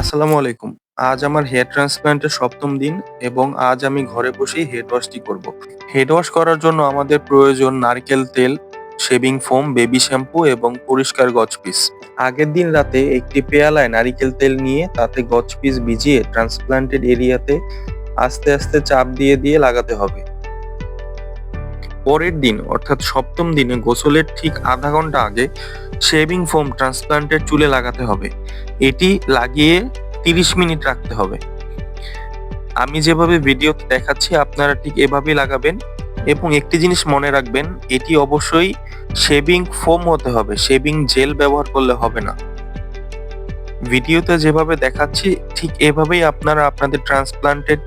আসসালামু আলাইকুম। আজ আমার হেয়ার ট্রান্সপ্লান্টের সপ্তম দিন এবং আজ আমি ঘরে বসেই হেড ওয়াশটি করব। হেড ওয়াশ করার জন্য আমাদের প্রয়োজন নারকেল তেল, শেভিং ফোম, বেবি শ্যাম্পু এবং পরিষ্কার গজপিস। আগের দিন রাতে একটি পেয়ালায় নারিকেল তেল নিয়ে তাতে গজপিস ভিজিয়ে ট্রান্সপ্লান্টেড এরিয়াতে আস্তে আস্তে চাপ দিয়ে দিয়ে লাগাতে হবে। পরের দিন, অর্থাৎ সপ্তম দিনে গোসলের ঠিক আধা ঘণ্টা আগে শেভিং ফোম ট্রান্সপ্লান্টের চুলে লাগাতে হবে। এটি লাগিয়ে ৩০ মিনিট রাখতে হবে। আমি যেভাবে ভিডিওতে দেখাচ্ছি, আপনারা ঠিক এভাবেই লাগাবেন এবং একটি জিনিস মনে রাখবেন, এটি অবশ্যই শেভিং ফোম হতে হবে শেভিং জেল ব্যবহার করলে হবে না। ভিডিওতে যেভাবে দেখাচ্ছি, ঠিক এভাবেই আপনারা আপনাদের ট্রান্সপ্লান্টেড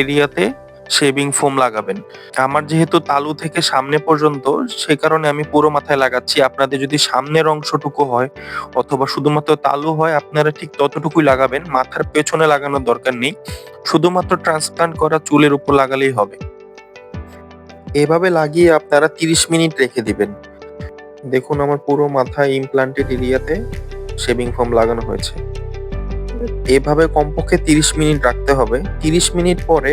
এরিয়াতে শেভিং ফোম লাগাবেন। আমার যেহেতু তালু থেকে সামনে পর্যন্ত, সে কারণে আমি পুরো মাথায় লাগাচ্ছি। আপনাদের যদি সামনের অংশটুকু হয়, অথবা শুধুমাত্র তালু হয়, আপনারা ঠিক ততটুকুই লাগাবেন। মাথার পেছনে লাগানোর দরকার নেই। শুধুমাত্র ট্রান্সপ্লান্ট করা চুলের উপর লাগালেই হবে। এভাবে লাগিয়ে আপনারা ৩০ মিনিট রেখে দিবেন। দেখুন আমার পুরো মাথায় ইমপ্লান্টেড এরিয়াতে শেভিং ফোম লাগানো হয়েছে। এভাবে কমপক্ষে ৩০ মিনিট রাখতে হবে। ৩০ মিনিট পরে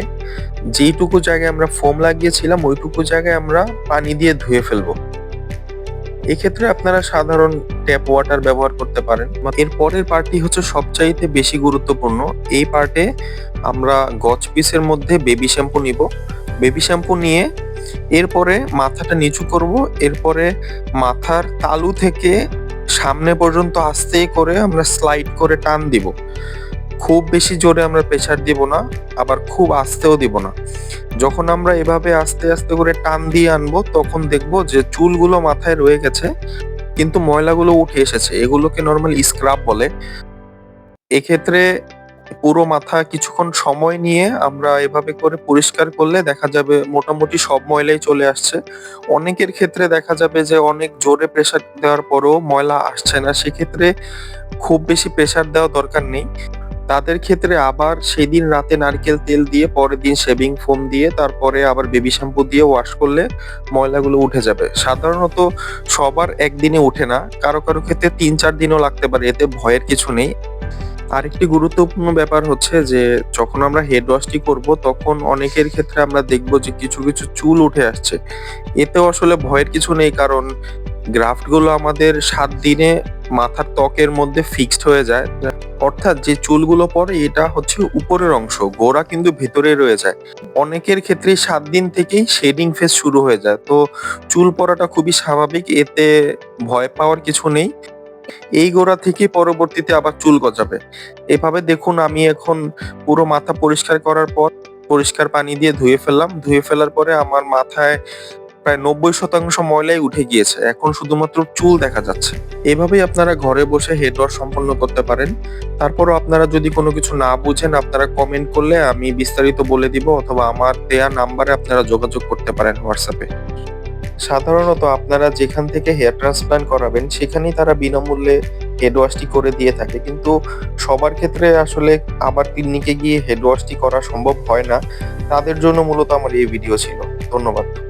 যেইটুকু জায়গায় আমরা ফোম লাগিয়েছিলাম, ওইটুকু জায়গায় আমরা পানি দিয়ে ধুয়ে ফেলব। এক্ষেত্রে আপনারা সাধারণ ট্যাপ ওয়াটার ব্যবহার করতে পারেন। এর পরের পার্টটি হচ্ছে সবচাইতে বেশি গুরুত্বপূর্ণ। এই পার্টে আমরা গজ পিসের মধ্যে বেবি শ্যাম্পু নিব। বেবি শ্যাম্পু নিয়ে এরপরে মাথাটা নিচু করব। এরপরে মাথার তালু থেকে সামনে পর্যন্ত আস্তেই করে আমরা স্লাইড করে টান দিব। খুব বেশি জোরে আমরা প্রেশার দিব না, আবার খুব আস্তেও দিব না। যখন আমরা এভাবে আস্তে আস্তে করে টান দিয়ে আনব তখন দেখব যে চুলগুলো মাথায় রয়ে গেছে কিন্তু ময়লাগুলো উঠে এসেছে। এগুলোকে নর্মাল স্ক্রাব বলে। এক্ষেত্রে পুরো মাথা কিছুক্ষণ সময় নিয়ে আমরা এভাবে করে পরিষ্কার করলে দেখা যাবে মোটামুটি সব ময়লাই চলে আসছে। অনেকের ক্ষেত্রে দেখা যাবে যে অনেক জোরে প্রেসার দেওয়ার পরেও ময়লা আসছে না। সেক্ষেত্রে খুব বেশি প্রেসার দেওয়া দরকার নেই। তাদের ক্ষেত্রে আবার সেদিন রাতে নারকেল তেল দিয়ে পরের দিন শেভিং ফোম দিয়ে তারপরে আবার বেবি শ্যাম্পু দিয়ে ওয়াশ করলে ময়লাগুলো উঠে যাবে। সাধারণত সবার একদিনে উঠে না। কারও, কারও ক্ষেত্রে ৩-৪ দিনও লাগতে পারে। এতে ভয়ের কিছু নেই। আরেকটি গুরুত্বপূর্ণ ব্যাপার হচ্ছে যে যখন আমরা হেড ওয়াশটি করব তখন অনেকের ক্ষেত্রে আমরা দেখব যে কিছু, কিছু চুল উঠে আসছে। এতেও আসলে ভয়ের কিছু নেই কারণ গ্রাফটগুলো আমাদের সাত দিনে মাথার ত্বকের মধ্যে ফিক্সড হয়ে যায়। অর্থাৎ যে চুলগুলো পড়ে এটা হচ্ছে উপরের অংশ, গোড়া কিন্তু ভেতরে রয়ে যায়। অনেকের ক্ষেত্রেই সাত দিন থেকেই শেডিং ফেজ শুরু হয়ে যায়। তো চুল পড়াটা খুবই স্বাভাবিক। এতে ভয় পাওয়ার কিছু নেই। এই গোড়া থেকে পরবর্তীতে আবার চুল গজাবে। এভাবে দেখুন আমি এখন পুরো মাথা পরিষ্কার করার পর পরিষ্কার পানি দিয়ে ধুয়ে ফেললাম। ধুয়ে ফেলার পরে আমার মাথায় প্রায় ৯০% ময়লাই উঠে গিয়েছে। এখন শুধুমাত্র চুল দেখা যাচ্ছে। এভাবেই আপনারা ঘরে বসে হেড ওয়াশ সম্পন্ন করতে পারেন। তারপরও আপনারা যদি কোনো কিছু না বুঝেন, আপনারা কমেন্ট করলে আমি বিস্তারিত বলে দিব অথবা আমার দেয়া নাম্বারে আপনারা যোগাযোগ করতে পারেন এ। সাধারণত আপনারা যেখান থেকে হেয়ার ট্রান্সপ্লান্ট করাবেন, সেখানেই তারা বিনামূল্যে হেড ওয়াশটি করে দিয়ে থাকে। কিন্তু সবার ক্ষেত্রে আসলে আবার ক্লিনিকে গিয়ে হেড ওয়াশটি করা সম্ভব হয় না। তাদের জন্য মূলত আমার এই ভিডিও ছিল। ধন্যবাদ।